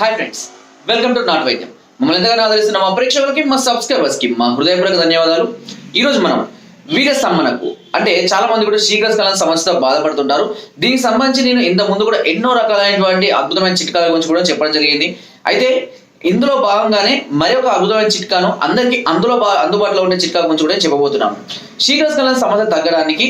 Hi friends welcome to నాట్ వైద్యం మమ్మల్ని ఎంతగానో ఆదరిస్తున్న మా ప్రేక్షకులకి మా సబ్స్క్రైబర్స్కి మా హృదయపూర్వక ధన్యవాదాలు. ఈ రోజు మనం వీర స్తంభనకు అంటే చాలా మంది కూడా శీఘ్రస్కలన సమస్యతో బాధపడుతుంటారు. దీనికి సంబంధించి నేను ఇంత ముందు కూడా ఎన్నో రకాలైనటువంటి అద్భుతమైన చిట్కాల గురించి కూడా చెప్పడం జరిగింది. అయితే ఇందులో భాగంగానే మరి ఒక అద్భుతమైన చిట్కాను అందరికీ అందులో అందుబాటులో ఉండే చిట్కా గురించి కూడా చెప్పబోతున్నాం. శీఘ్రస్కలన సమస్య తగ్గడానికి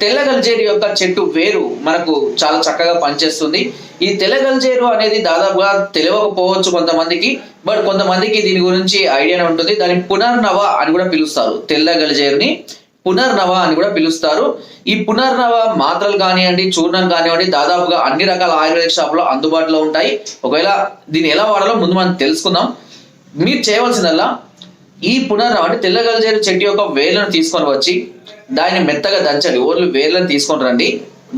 తెల్ల గల్జేరు యొక్క చెట్టు వేరు మనకు చాలా చక్కగా పనిచేస్తుంది. ఈ తెల్ల గల్జేరు అనేది దాదాపుగా తెలియకపోవచ్చు కొంతమందికి బట్ కొంతమందికి దీని గురించి ఐడియానే ఉంటుంది. దాని పునర్నవ అని కూడా పిలుస్తారు. తెల్ల గల్జేరుని పునర్నవ అని కూడా పిలుస్తారు. ఈ పునర్నవ మాత్రలు కానివ్వండి చూర్ణం కానివ్వండి దాదాపుగా అన్ని రకాల ఆయుర్వేదిక షాపులో అందుబాటులో ఉంటాయి. ఒకవేళ దీన్ని ఎలా వాడాలో ముందు మనం తెలుసుకుందాం. మీరు చేయవలసిందల్లా ఈ పునర్నవ అంటే తెల్ల గల్జేరు చెట్టు యొక్క వేలను తీసుకొని వచ్చి దాన్ని మెత్తగా దంచండి. ఓన్లీ వేర్లను తీసుకొని రండి.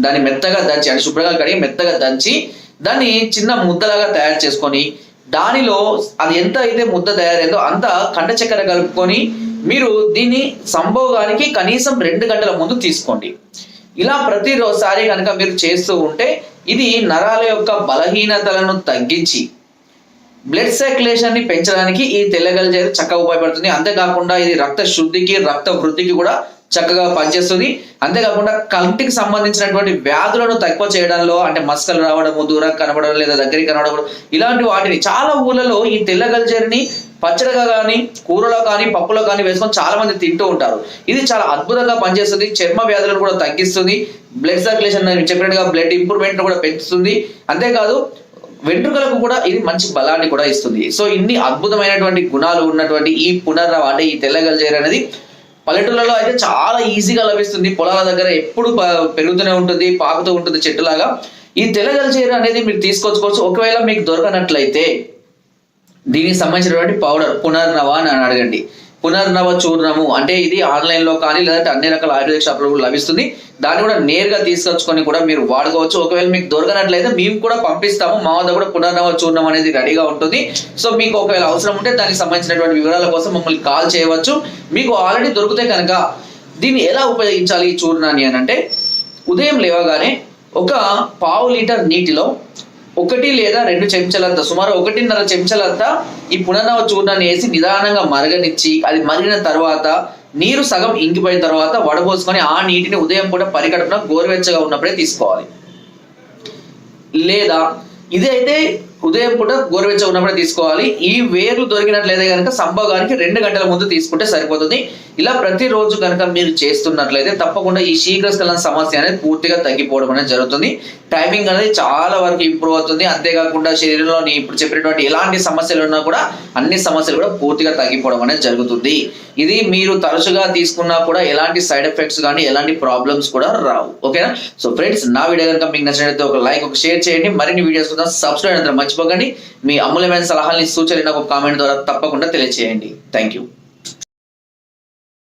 దాన్ని మెత్తగా దంచి అంటే శుభ్రంగా కడిగి మెత్తగా దంచి దాన్ని చిన్న ముద్దలాగా తయారు చేసుకొని దానిలో అది ఎంత అయితే ముద్ద తయారైందో అంత కండ చక్కెర కలుపుకొని మీరు దీన్ని సంభోగానికి కనీసం రెండు గంటల ముందు తీసుకోండి. ఇలా ప్రతిరోజుసారి కనుక మీరు చేస్తూ ఉంటే ఇది నరాల యొక్క బలహీనతలను తగ్గించి బ్లడ్ సర్క్యులేషన్ని పెంచడానికి ఈ తెల్లగల్జేరు చక్కగా ఉపయోగపడుతుంది. అంతేకాకుండా ఇది రక్త శుద్ధికి రక్త వృద్ధికి కూడా చక్కగా పనిచేస్తుంది. అంతేకాకుండా కంటికి సంబంధించినటువంటి వ్యాధులను తక్కువ చేయడంలో అంటే మస్కలు రావడము దూరం కనబడడం లేదా దగ్గరికి కనబడడం ఇలాంటి వాటిని చాలా ఊళ్ళలో ఈ తెల్లగల్జేరుని పచ్చడిగా కానీ కూరలో కానీ పప్పులో కానీ వేసుకొని చాలా మంది తింటూ ఉంటారు. ఇది చాలా అద్భుతంగా పనిచేస్తుంది. చర్మ వ్యాధులను కూడా తగ్గిస్తుంది. బ్లడ్ సర్క్యులేషన్ నేను చెప్పినట్టుగా బ్లడ్ ఇంప్రూవ్మెంట్ కూడా పెంచుతుంది. అంతేకాదు వెంట్రుకలకు కూడా ఇది మంచి బలాన్ని కూడా ఇస్తుంది. సో ఇన్ని అద్భుతమైనటువంటి గుణాలు ఉన్నటువంటి ఈ పునర్నవ అంటే ఈ తెల్లగలజేరు అనేది పల్లెటూళ్ళలో అయితే చాలా ఈజీగా లభిస్తుంది. పొలాల దగ్గర ఎప్పుడు పెరుగుతూనే ఉంటుంది పాకుతూ ఉంటుంది చెట్టులాగా. ఈ తెల్లగలజేరు అనేది మీరు తీసుకొచ్చుకోవచ్చు ఒకవేళ మీకు దొరకనట్లయితే దీనికి సంబంధించినటువంటి పౌడర్ పునర్నవ అని అడగండి. పునర్నవ చూర్ణము అంటే ఇది ఆన్లైన్లో కానీ లేదంటే అన్ని రకాల ఆయుర్వేదిక షాపులు కూడా లభిస్తుంది. దాన్ని కూడా నేరుగా తీసుకొచ్చుకొని కూడా మీరు వాడుకోవచ్చు. ఒకవేళ మీకు దొరకనట్లయితే మేము కూడా పంపిస్తాము. మా వద్ద కూడా పునర్నవ చూర్ణం అనేది రెడీగా ఉంటుంది. సో మీకు ఒకవేళ అవసరం ఉంటే దానికి సంబంధించినటువంటి వివరాల కోసం మమ్మల్ని కాల్ చేయవచ్చు. మీకు ఆల్రెడీ దొరికితే కనుక దీన్ని ఎలా ఉపయోగించాలి ఈ చూర్ణాన్ని అని అంటే ఉదయం లేవగానే ఒక పావు లీటర్ నీటిలో ఒకటి లేదా రెండు చెంచాలంత సుమారు ఒకటిన్నర చెంచాలంతా ఈ పునర్నవ చూర్ణాన్ని వేసి నిదానంగా మరగనిచ్చి అది మరిగిన తర్వాత నీరు సగం ఇంకిపోయిన తర్వాత వడబోసుకొని ఆ నీటిని ఉదయం పూట పరికడుపున గోరువెచ్చగా ఉన్నప్పుడే తీసుకోవాలి. లేదా ఇది అయితే ఉదయం పూట గోరువెచ్చ ఉన్నప్పుడే తీసుకోవాలి. ఈ వేర్లు దొరికినట్లయితే కనుక సంభోగానికి రెండు గంటల ముందు తీసుకుంటే సరిపోతుంది. ఇలా ప్రతిరోజు కనుక మీరు చేస్తున్నట్లయితే తప్పకుండా ఈ శీఘ్రస్థలం సమస్య అనేది పూర్తిగా తగ్గిపోవడం అనేది జరుగుతుంది. టైమింగ్ అనేది చాలా వరకు ఇంప్రూవ్ అవుతుంది. అంతేకాకుండా శరీరంలోని ఇప్పుడు చెప్పినటువంటి ఎలాంటి సమస్యలు ఉన్నా కూడా అన్ని సమస్యలు కూడా పూర్తిగా తగ్గిపోవడం అనేది జరుగుతుంది. ఇది మీరు తరచుగా తీసుకున్నా కూడా ఎలాంటి సైడ్ ఎఫెక్ట్స్ కానీ ఎలాంటి ప్రాబ్లమ్స్ కూడా రావు. ఓకేనా? సో ఫ్రెండ్స్ నా వీడియో కనుక మీకు నచ్చినట్లయితే ఒక లైక్ ఒక షేర్ చేయండి. మరిన్ని వీడియోస్ కోసం సబ్స్క్రైబ్ అందరం మర్చిపోకండి మీ అమూల్యమైన సలహాలని సూచనలు నాకు కామెంట్ ద్వారా తప్పకుండా తెలియజేయండి థ్యాంక్ యూ